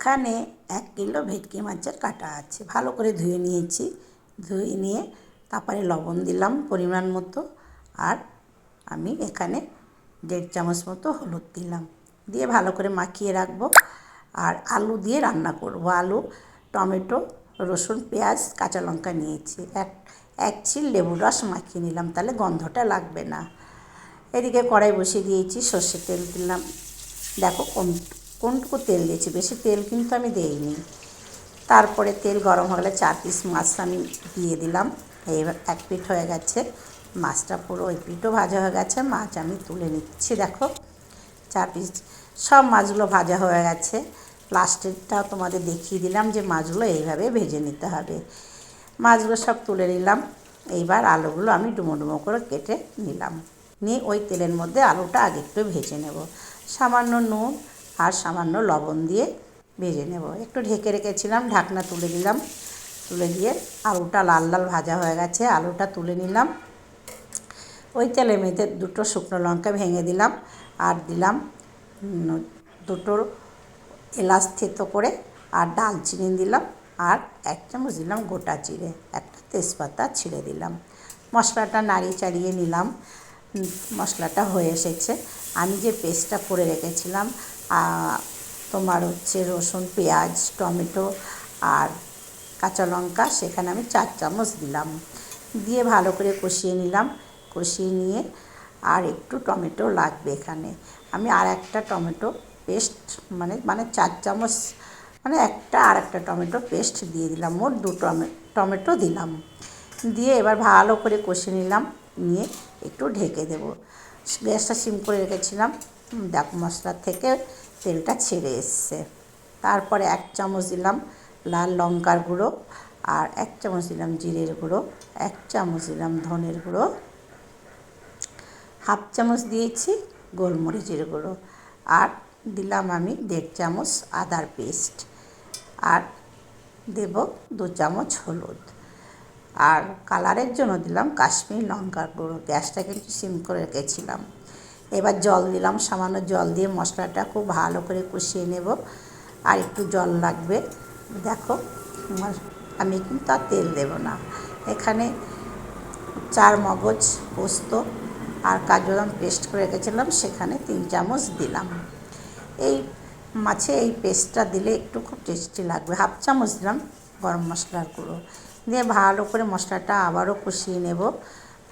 এখানে এক কিলো ভেটকি মাছের কাটা আছে। ভালো করে ধুয়ে নিয়েছি। ধুয়ে নিয়ে তারপরে লবণ দিলাম পরিমাণ মতো। আর আমি এখানে দেড় চামচ মতো হলুদ দিলাম। দিয়ে ভালো করে মাখিয়ে রাখব। আর আলু দিয়ে রান্না করব। আলু, টমেটো, রসুন, পেঁয়াজ, কাঁচা লঙ্কা নিয়েছি। এক এক চিল লেবুর রস মাখিয়ে নিলাম। তাহলে গন্ধটা লাগবে না। এদিকে কড়াই বসিয়ে দিয়েছি। সর্ষের তেল দিলাম। দেখো কোন কোনটুকু তেল দিয়েছি? বেশি তেল কিন্তু আমি দেইনি। তারপরে তেল গরম হয়ে গেলে চার পিস মাছ আমি দিয়ে দিলাম। এবার এক পিঠ হয়ে গেছে। মাছটা পুরো ওই পিঠও ভাজা হয়ে গেছে। মাছ আমি তুলে নিচ্ছি, দেখো। চার পিস, সব মাছগুলো ভাজা হয়ে গেছে। লাস্টেরটাও তোমাদের দেখিয়ে দিলাম যে মাছগুলো এইভাবে ভেজে নিতে হবে। মাছগুলো সব তুলে নিলাম। এইবার আলুগুলো আমি ডুমো ডুমো করে কেটে নিলাম। নিয়ে ওই তেলের মধ্যে আলুটা আগে একটু ভেজে নেব। সামান্য নুন আর সামান্য লবণ দিয়ে ভেজে নেব। একটু ঢেকে রেখেছিলাম, ঢাকনা তুলে দিলাম তুলে দিয়ে আলুটা লাল লাল ভাজা হয়ে গেছে, আলুটা তুলে নিলাম। ওই তেলের মধ্যে দুটো শুকনো লঙ্কা ভেঙে দিলাম আর দিলাম দুটো এলাচ থেতো করে আর ডালচিনি দিলাম আর এক চামচ দিলাম গোটা জিরে, একটা তেজপাতা ছিঁড়ে দিলাম। মশলাটা নাড়িয়ে চাড়িয়ে নিলাম। মশলাটা হয়ে এসেছে। আমি যে পেস্টটা করে রেখেছিলাম তোমার হচ্ছে রসুন, পেঁয়াজ, টমেটো আর কাঁচা লঙ্কা, সেখানে আমি চার চামচ দিলাম। দিয়ে ভালো করে কষিয়ে নিলাম। কষিয়ে নিয়ে আর একটু টমেটো লাগবে এখানে। আমি আর একটা টমেটো পেস্ট মানে মানে চার চামচ মানে একটা আর একটা টমেটো পেস্ট দিয়ে দিলাম। মোট দু টমেটো দিলাম। দিয়ে এবার ভালো করে কষে নিলাম। নিয়ে একটু ঢেকে দেব। গ্যাসটা সিম করে রেখেছিলাম। দেখো মশলার থেকে তেলটা ছেড়ে এসছে। তারপরে এক চামচ দিলাম লাল লঙ্কার গুঁড়ো আর এক চামচ দিলাম জিরের গুঁড়ো, এক চামচ দিলাম ধনের গুঁড়ো, হাফ চামচ দিয়েছি গোলমরিচের গুঁড়ো আর দিলাম আমি দেড় চামচ আদার পেস্ট আর দেব দু চামচ হলুদ। আর কালারের জন্য দিলাম কাশ্মীর লঙ্কার গুঁড়ো গ্যাসটা কিন্তু সিম করে রেখেছিলাম। এবার জল দিলাম, সামান্য জল দিয়ে মশলাটা খুব ভালো করে কষিয়ে নেব। আর একটু জল লাগবে। দেখো আমি কিন্তু আর তেল দেব না। এখানে চার মগজ পোস্ত আর কাজু বাদাম পেস্ট করে রেখেছিলাম, সেখানে তিন চামচ দিলাম। এই মাছে এই পেস্টটা দিলে একটু খুব টেস্টি লাগবে। হাফ চামচ দিলাম গরম মশলার গুঁড়ো। দিয়ে ভালো করে মশলাটা আবারও কষিয়ে নেব,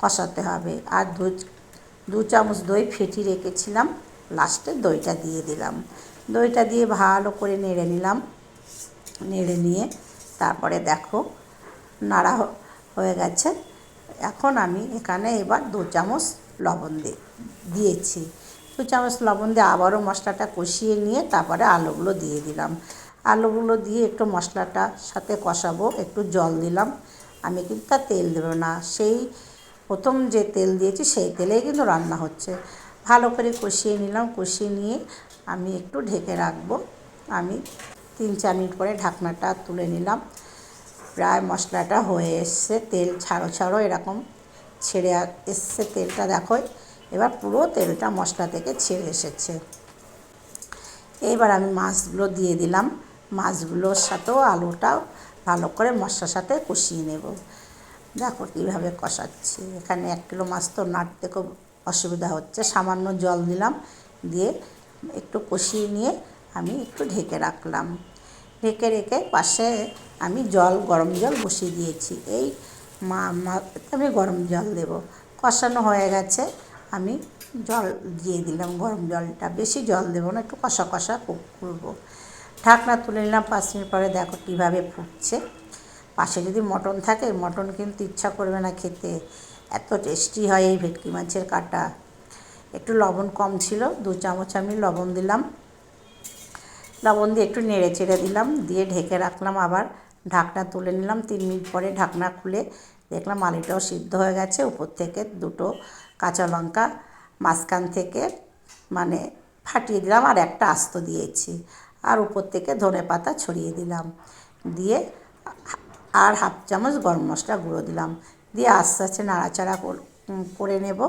কষাতে হবে। আর দু দু চামচ দই ফেটি রেখেছিলাম, লাস্টে দইটা দিয়ে দিলাম। দইটা দিয়ে ভালো করে নেড়ে নিলাম। নেড়ে নিয়ে তারপরে দেখো, নাড়া হয়ে গেছে। এখন আমি এখানে এবার দু চামচ লবণ দিয়ে দিয়েছি। দু চামচ লবণ দিয়ে আবারও মশলাটা কষিয়ে নিয়ে তারপরে আলুগুলো দিয়ে দিলাম। আলুগুলো দিয়ে একটু মশলাটার সাথে কষাবো, একটু জল দিলাম। আমি কিন্তু তেল দেবো না। সেই প্রথম যে তেল দিয়েছি সেই তেলেই কিন্তু রান্না হচ্ছে। ভালো করে কষিয়ে নিলাম, কষিয়ে নিয়ে আমি একটু ঢেকে রাখব। আমি তিন চার মিনিট পরে ঢাকনাটা তুলে নিলাম। প্রায় মশলাটা হয়ে এসছে, তেল ছাড়ো ছাড়ো এরকম ছেড়ে এসছে তেলটা দেখো। এবার পুরো তেলটা মশলা থেকে ছেড়ে এসেছে। এবার আমি মাছগুলো দিয়ে দিলাম। মাছগুলোর সাথেও আলুটাও ভালো করে মশলার সাথে কষিয়ে নেব। দেখো কীভাবে কষাচ্ছি। এখানে এক কিলো মাছ তো নাড়তে খুব অসুবিধা হচ্ছে। সামান্য জল দিলাম, দিয়ে একটু কষিয়ে নিয়ে আমি একটু ঢেকে রাখলাম। ঢেকে রেখে পাশে আমি জল, গরম জল বসিয়ে দিয়েছি। এই মা আমি গরম জল দেব। কষানো হয়ে গেছে। আমি জল দিয়ে দিলাম, গরম জলটা। বেশি জল দেবো না, একটু কষা কষা করব। ঢাকনা তুলে নিলাম পাঁচ মিনিট পরে। দেখো কীভাবে ফুটছে। পাশে যদি মটন থাকে, মটন কিন্তু ইচ্ছা করবে না খেতে। এত টেস্টি হয় এই ভেটকি মাছের কাটা। একটু লবণ কম ছিল, দু চামচ আমি লবণ দিলাম। লবণ দিয়ে একটু নেড়ে চেড়ে দিলাম, দিয়ে ঢেকে রাখলাম আবার। ঢাকনা তুলে নিলাম, তিন মিনিট পরে ঢাকনা খুলে দেখলাম আলুটাও সিদ্ধ হয়ে গেছে। উপর থেকে দুটো কাঁচা লঙ্কা মাঝখান থেকে মানে ফাটিয়ে দিলাম আর একটা আস্ত দিয়েছি। আর উপর থেকে ধনে পাতা ছড়িয়ে দিলাম। দিয়ে আর হাফ চামচ গরম মশলা গুঁড়ো দিলাম। দিয়ে আস্তে আস্তে নাড়াচাড়া করে নেব।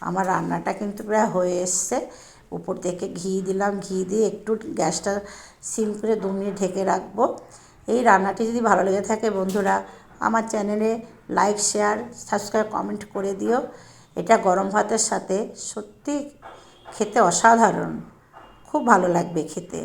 আমার রান্নাটা কিন্তু প্রায় হয়ে এসছে। উপর থেকে ঘি দিলাম। ঘি দিয়ে একটু গ্যাসটা সিম করে দু মিনিট ঢেকে রাখব। এই রান্নাটি যদি ভালো লেগে থাকে বন্ধুরা, আমার চ্যানেলে লাইক, শেয়ার, সাবস্ক্রাইব, কমেন্ট করে দিও। এটা গরম ভাতের সাথে সত্যি খেতে অসাধারণ। খুব ভালো লাগবে খেতে।